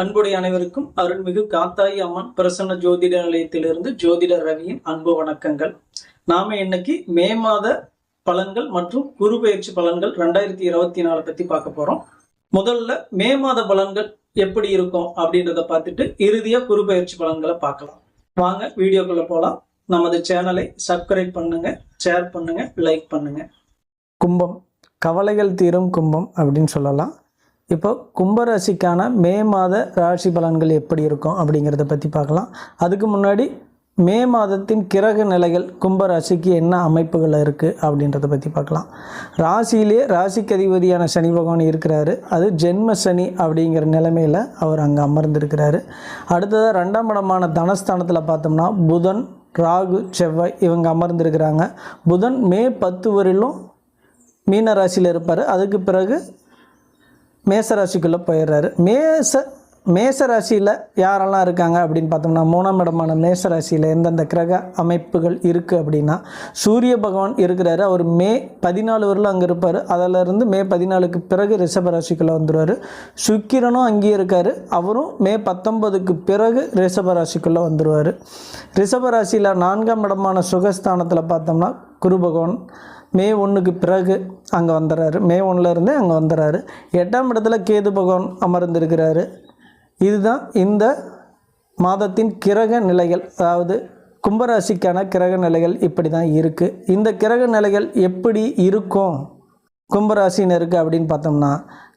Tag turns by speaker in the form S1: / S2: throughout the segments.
S1: அன்புடைய அனைவருக்கும் அருள்மிகு காத்தாயி அம்மன் பிரசன்ன ஜோதிட நிலையத்திலிருந்து ஜோதிடர் ரவியின் அன்பு வணக்கங்கள். நாம இன்னைக்கு மே மாத பலன்கள் மற்றும் குரு பயிற்சி பலன்கள் ரெண்டாயிரத்தி இருபத்தி நாலு பத்தி பார்க்க போறோம். முதல்ல மே மாத பலன்கள் எப்படி இருக்கும் அப்படின்றத பார்த்துட்டு இறுதியா குரு பயிற்சி பலன்களை பார்க்கலாம். வாங்க வீடியோக்குள்ள போலாம். நமது சேனலை சப்ஸ்கிரைப் பண்ணுங்க ஷேர் பண்ணுங்க லைக் பண்ணுங்க. கும்பம் கவலைகள் தீரும் கும்பம் அப்படின்னு சொல்லலாம். இப்போ கும்பராசிக்கான மே மாத ராசி பலன்கள் எப்படி இருக்கும் அப்படிங்கிறத பற்றி பார்க்கலாம். அதுக்கு முன்னாடி மே மாதத்தின் கிரக நிலைகள் கும்பராசிக்கு என்ன அமைப்புகள் இருக்குது அப்படின்றத பற்றி பார்க்கலாம். ராசியிலே ராசிக்கு அதிபதியான சனி பகவான் இருக்கிறாரு. அது ஜென்ம சனி அப்படிங்கிற நிலைமையில் அவர் அங்கே அமர்ந்திருக்கிறாரு. அடுத்ததாக ரெண்டாம் இடமான தனஸ்தானத்தில் பார்த்தோம்னா புதன் ராகு செவ்வாய் இவங்க அமர்ந்திருக்கிறாங்க. புதன் மே பத்து வரையிலும் மீன ராசியில் இருப்பார். அதுக்கு பிறகு மேசராசிக்குள்ளே போயிடுறாரு. மேச மேச ராசியில் யாரெல்லாம் இருக்காங்க அப்படின்னு பார்த்தோம்னா மூணாம் இடமான மேச ராசியில் எந்தெந்த கிரக அமைப்புகள் இருக்குது அப்படின்னா சூரிய பகவான் இருக்கிறாரு. அவர் மே பதினாலு வரலும் அங்கே இருப்பார். அதிலிருந்து மே பதினாலுக்கு பிறகு ரிஷபராசிக்குள்ளே வந்துடுவார் சுக்கிரனும் அங்கேயே இருக்கார். அவரும் மே பத்தொன்பதுக்கு பிறகு ரிஷபராசிக்குள்ளே வந்துடுவார் ரிஷபராசியில் நான்காம் இடமான சுகஸ்தானத்தில் பார்த்தோம்னா குரு பகவான் மே ஒன்றுக்கு பிறகு அங்கே வந்துடுறாரு மே ஒன்றுலேருந்தே அங்கே வந்துடுறாரு எட்டாம் இடத்துல கேது பகவான் அமர்ந்திருக்கிறாரு. இதுதான் இந்த மாதத்தின் கிரக நிலைகள். அதாவது கும்பராசிக்கான கிரக நிலைகள் இப்படி தான் இருக்குது இந்த கிரக நிலைகள் எப்படி இருக்கும்? கும்பராசினருக்கு அப்படின்னு பார்த்தோம்னா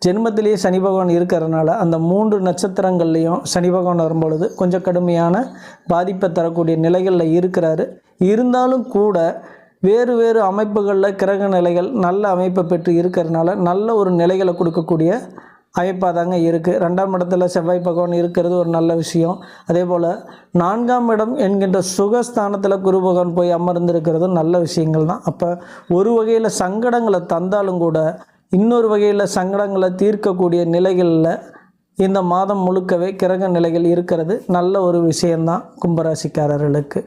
S1: ஜென்மத்திலேயே சனி பகவான் இருக்கிறதுனால அந்த மூன்று நட்சத்திரங்கள்லேயும் சனி பகவான் வரும்பொழுது கொஞ்சம் கடுமையான பாதிப்பை தரக்கூடிய நிலைகளில் இருக்கிறாரு. இருந்தாலும் கூட வேறு வேறு அமைப்புகளில் கிரக நிலைகள் நல்ல அமைப்பை பெற்று இருக்கிறதுனால நல்ல ஒரு நிலைகளை கொடுக்கக்கூடிய அமைப்பாக தாங்க இருக்குது ரெண்டாம் இடத்துல செவ்வாய் பகவான் இருக்கிறது ஒரு நல்ல விஷயம். அதே போல் நான்காம் இடம் என்கின்ற சுகஸ்தானத்தில் குரு பகவான் போய் அமர்ந்திருக்கிறதும் நல்ல விஷயங்கள் தான். அப்போ ஒரு வகையில் சங்கடங்களை தந்தாலும் கூட இன்னொரு வகையில் சங்கடங்களை தீர்க்கக்கூடிய நிலைகளில் இந்த மாதம் முழுக்கவே கிரக நிலைகள் இருக்கிறது. நல்ல ஒரு விஷயந்தான் கும்பராசிக்காரர்களுக்கு.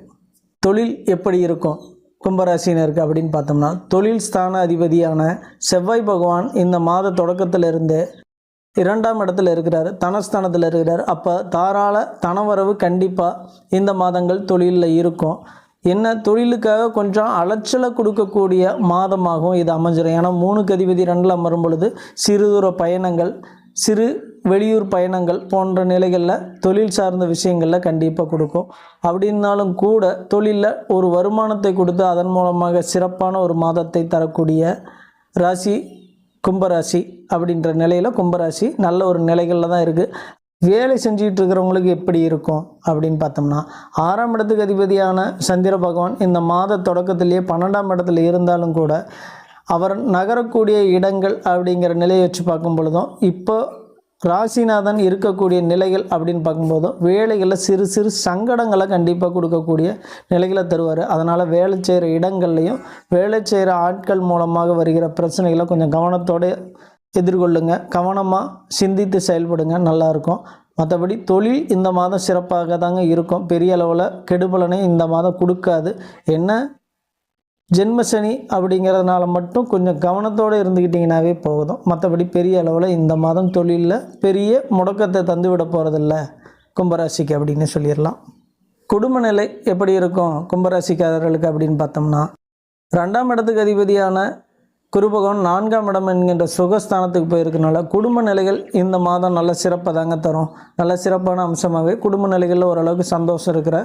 S1: தொழில் எப்படி இருக்கும்? கும்பராசினருக்கு அப்படின்னு பார்த்தோம்னா தொழில் ஸ்தான அதிபதியான செவ்வாய் பகவான் இந்த மாத தொடக்கத்திலிருந்து இரண்டாம் இடத்துல இருக்கிறார் தனஸ்தானத்தில் இருக்கிறார். அப்போ தாராள தனவரவு கண்டிப்பாக இந்த மாதங்கள் தொழிலில் இருக்கும். என்ன? தொழிலுக்காக கொஞ்சம் அலைச்சலை கொடுக்கக்கூடிய மாதமாகவும் இது அமைஞ்சிடும் ஏன்னா மூணுக்கு அதிபதி ரெண்டில் அமரும் பொழுது சிறு தூர பயணங்கள் சிறு வெளியூர் பயணங்கள் போன்ற நிலைகளில் தொழில் சார்ந்த விஷயங்களில் கண்டிப்பாக கொடுக்கும். அப்படின்னாலும் கூட தொழிலில் ஒரு வருமானத்தை கொடுத்து அதன் மூலமாக சிறப்பான ஒரு மாதத்தை தரக்கூடிய ராசி கும்பராசி அப்படின்ற நிலையில் கும்பராசி நல்ல ஒரு நிலைகளில் தான் இருக்குது வேலை செஞ்சிட்டு இருக்கிறவங்களுக்கு எப்படி இருக்கும் அப்படின்னு பார்த்தோம்னா ஆறாம் இடத்துக்கு அதிபதியான சந்திர பகவான் இந்த மாத தொடக்கத்திலேயே பன்னெண்டாம் இடத்துல இருந்தாலும் கூட அவர் நகரக்கூடிய இடங்கள் அப்படிங்கிற நிலையை வச்சு பார்க்கும் பொழுதும் இப்போ ராசிநாதன் இருக்கக்கூடிய நிலைகள் அப்படின்னு பார்க்கும்போதும் வேலைகளில் சிறு சிறு சங்கடங்களை கண்டிப்பாக கொடுக்கக்கூடிய நிலைகளை தருவார். அதனால் வேலை செய்கிற இடங்கள்லையும் வேலை செய்கிற ஆட்கள் மூலமாக வருகிற பிரச்சனைகளை கொஞ்சம் கவனத்தோடு எதிர்கொள்ளுங்க. கவனமாக சிந்தித்து செயல்படுங்க. நல்லாயிருக்கும் மற்றபடி தொழில் இந்த மாதம் சிறப்பாக தாங்க இருக்கும். பெரிய அளவில் கெடுபலனை இந்த மாதம் கொடுக்காது. என்ன? ஜென்மசனி அப்படிங்கிறதுனால மட்டும் கொஞ்சம் கவனத்தோடு இருந்துக்கிட்டிங்கனாவே போதும். மற்றபடி பெரிய அளவில் இந்த மாதம் தொழிலில் பெரிய முடக்கத்தை தந்து விட போகிறதில்ல கும்பராசிக்கு அப்படின்னு சொல்லிடலாம் குடும்ப நிலை எப்படி இருக்கும் கும்பராசிக்காரர்களுக்கு அப்படின்னு பார்த்தோம்னா ரெண்டாம் இடத்துக்கு அதிபதியான குருபகவான் நான்காம் இடம் என்கின்ற சுகஸ்தானத்துக்கு போயிருக்கனால குடும்ப நிலைகள் இந்த மாதம் நல்ல சிறப்பை தாங்க தரும். நல்ல சிறப்பான அம்சமாகவே குடும்ப நிலைகளில் ஓரளவுக்கு சந்தோஷம் இருக்கிற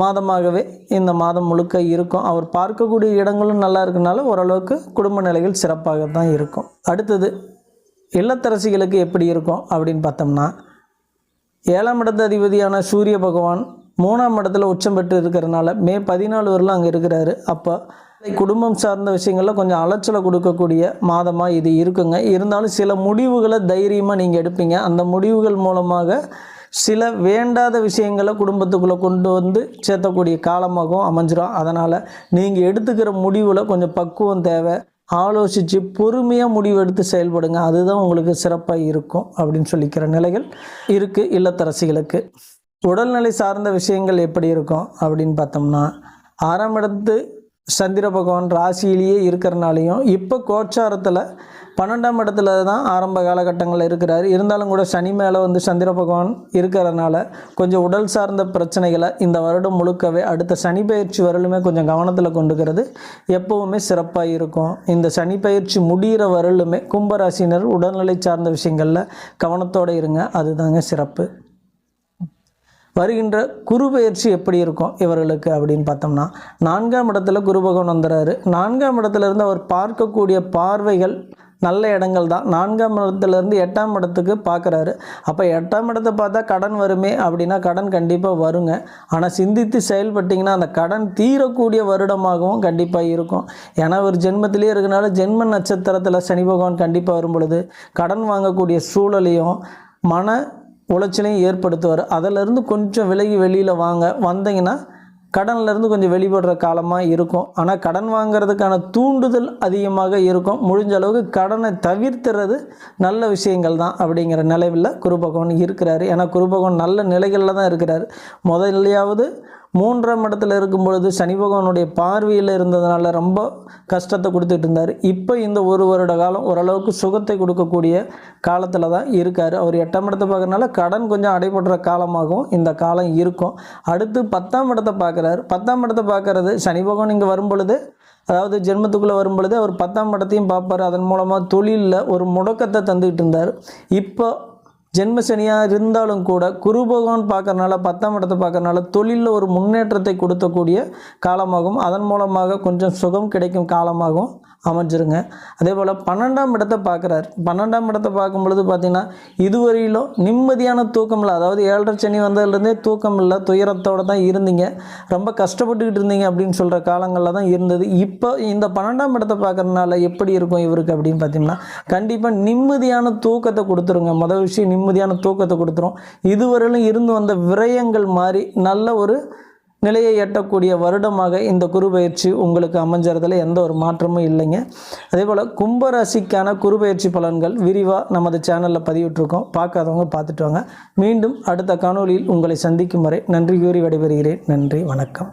S1: மாதமாகவே இந்த மாதம் முழுக்க இருக்கும். அவர் பார்க்கக்கூடிய இடங்களும் நல்லா இருக்கனால ஓரளவுக்கு குடும்ப நிலைகள் சிறப்பாக தான் இருக்கும். அடுத்தது இல்லத்தரசிகளுக்கு எப்படி இருக்கும் அப்படின்னு பார்த்தோம்னா ஏழாம் இடத்து அதிபதியான சூரிய பகவான் மூணாம் இடத்துல உச்சம் பெற்று இருக்கிறனால மே பதினாலு வரலாம் அங்கே இருக்கிறாரு. அப்போ குடும்பம் சார்ந்த விஷயங்களில் கொஞ்சம் அலைச்சலை கொடுக்கக்கூடிய மாதமாக இது இருக்குங்க. இருந்தாலும் சில முடிவுகளை தைரியமாக நீங்கள் எடுப்பீங்க. அந்த முடிவுகள் மூலமாக சில வேண்டாத விஷயங்களை குடும்பத்துக்குள்ளே கொண்டு வந்து சேர்த்தக்கூடிய காலமாகவும் அமைஞ்சிரும். அதனால் நீங்கள் எடுத்துக்கிற முடிவில் கொஞ்சம் பக்குவம் தேவை. ஆலோசித்து பொறுமையாக முடிவெடுத்து செயல்படுங்க. அதுதான் உங்களுக்கு சிறப்பாக இருக்கும் அப்படின்னு சொல்லிக்கிற நிலைகள் இருக்குது இல்லத்தரசிகளுக்கு. உடல்நிலை சார்ந்த விஷயங்கள் எப்படி இருக்கும் அப்படின்னு பார்த்தோம்னா ஆறாம் இடத்து சந்திர பகவான் ராசியிலேயே இருக்கிறனாலையும் இப்போ கோச்சாரத்தில் பன்னெண்டாம் இடத்துல தான் ஆரம்ப காலகட்டங்களில் இருக்கிறார். இருந்தாலும் கூட சனி மேலே வந்து சந்திர பகவான் இருக்கிறதுனால கொஞ்சம் உடல் சார்ந்த பிரச்சனைகளை இந்த வருடம் முழுக்கவே அடுத்த சனி பயிற்சி வரலுமே கொஞ்சம் கவனத்தில் கொண்டுக்கிறது. எப்போவுமே சிறப்பாக இருக்கும். இந்த சனி பயிற்சி முடிகிற வரலுமே கும்பராசினர் உடல்நிலை சார்ந்த விஷயங்களில் கவனத்தோடு இருங்க. அதுதாங்க சிறப்பு. வருகின்ற குரு பயிற்சி எப்படி இருக்கும் இவர்களுக்கு அப்படின்னு பார்த்தோம்னா நான்காம் இடத்துல குரு பகவான் வந்துடுறாரு நான்காம் இடத்துலேருந்து அவர் பார்க்கக்கூடிய பார்வைகள் நல்ல இடங்கள் தான். நான்காம் இடத்துலேருந்து எட்டாம் இடத்துக்கு பார்க்குறாரு. அப்போ எட்டாம் இடத்தை பார்த்தா கடன் வருமே அப்படின்னா கடன் கண்டிப்பாக வருங்க. ஆனால் சிந்தித்து செயல்பட்டிங்கன்னா அந்த கடன் தீரக்கூடிய வருடமாகவும் கண்டிப்பாக இருக்கும். ஏன்னா ஒரு ஜென்மத்திலே இருக்கனால ஜென்ம நட்சத்திரத்தில் சனி பகவான் கண்டிப்பாக வரும் பொழுது கடன் வாங்கக்கூடிய சூழலையும் மன உளைச்சலையும் ஏற்படுத்துவார். அதிலிருந்து கொஞ்சம் விலகி வெளியில் வாங்க வந்தீங்கன்னா கடன்லேருந்து கொஞ்சம் வெளிப்படுற காலமாக இருக்கும். ஆனால் கடன் வாங்குறதுக்கான தூண்டுதல் அதிகமாக இருக்கும். முடிஞ்ச அளவுக்கு கடனை தவிர்த்துறது நல்ல விஷயங்கள் தான் அப்படிங்கிற நிலையில் குருபகவான் இருக்கிறார். ஏன்னா குருபகவான் நல்ல நிலைகளில் தான் இருக்கிறார். முதல்லையாவது மூன்றாம் இடத்துல இருக்கும் பொழுது சனி பகவானுடைய பார்வையில் இருந்ததுனால ரொம்ப கஷ்டத்தை கொடுத்துட்டு இருந்தார். இப்போ இந்த ஒரு வருட காலம் ஓரளவுக்கு சுகத்தை கொடுக்கக்கூடிய காலத்தில் தான் இருக்கார். அவர் எட்டாம் இடத்தை பார்க்குறதுனால கடன் கொஞ்சம் அடைபடுற காலமாகவும் இந்த காலம் இருக்கும். அடுத்து பத்தாம் இடத்தை பார்க்குறாரு. பத்தாம் இடத்தை பார்க்குறது சனி பகவான் இங்கே வரும் பொழுது அதாவது ஜென்மத்துக்குள்ளே வரும் பொழுது அவர் பத்தாம் இடத்தையும் பார்ப்பார். அதன் மூலமாக தொழிலில் ஒரு முடக்கத்தை தந்துக்கிட்டு இருந்தார். இப்போ ஜென்ம சனியாக இருந்தாலும் கூட குரு பகவான் பார்க்கறனால பத்தாம் இடத்தை பார்க்கறனால தொழிலில் ஒரு முன்னேற்றத்தை கொடுக்கக்கூடிய காலமாகவும் அதன் மூலமாக கொஞ்சம் சுகம் கிடைக்கும் காலமாகவும் அமைஞ்சிருங்க. அதே போல் பன்னெண்டாம் இடத்தை பார்க்குறாரு. பன்னெண்டாம் இடத்தை பார்க்கும் பொழுது பார்த்திங்கன்னா இதுவரையிலும் நிம்மதியான தூக்கம் இல்லை அதாவது ஏழரை சனி வந்ததுலேருந்தே தூக்கம் இல்லை துயரத்தோடு தான் இருந்தீங்க. ரொம்ப கஷ்டப்பட்டுக்கிட்டு இருந்தீங்க அப்படின்னு சொல்கிற காலங்களில் தான் இருந்தது. இப்போ இந்த பன்னெண்டாம் இடத்தை பார்க்குறதுனால எப்படி இருக்கும் இவருக்கு அப்படின்னு பார்த்தீங்கன்னா கண்டிப்பாக நிம்மதியான தூக்கத்தை கொடுத்துருங்க. மொதல் விஷயம் நிம்மதியான தூக்கத்தை கொடுத்துரும். இதுவரையிலும் இருந்து வந்த விரயங்கள் மாதிரி நல்ல ஒரு நிலையை எட்டக்கூடிய வருடமாக இந்த குரு பயிற்சி உங்களுக்கு அமைஞ்சறதுல எந்த ஒரு மாற்றமும் இல்லைங்க. அதே போல் கும்பராசிக்கான குரு பயிற்சி பலன்கள் விரிவாக நமது சேனலில் பதிவிட்டிருக்கோம். பார்க்காதவங்க பார்த்துட்டு வாங்க. மீண்டும் அடுத்த காணொலியில் உங்களை சந்திக்கும் வரை நன்றி கூறி விடைபெறுகிறேன். நன்றி வணக்கம்.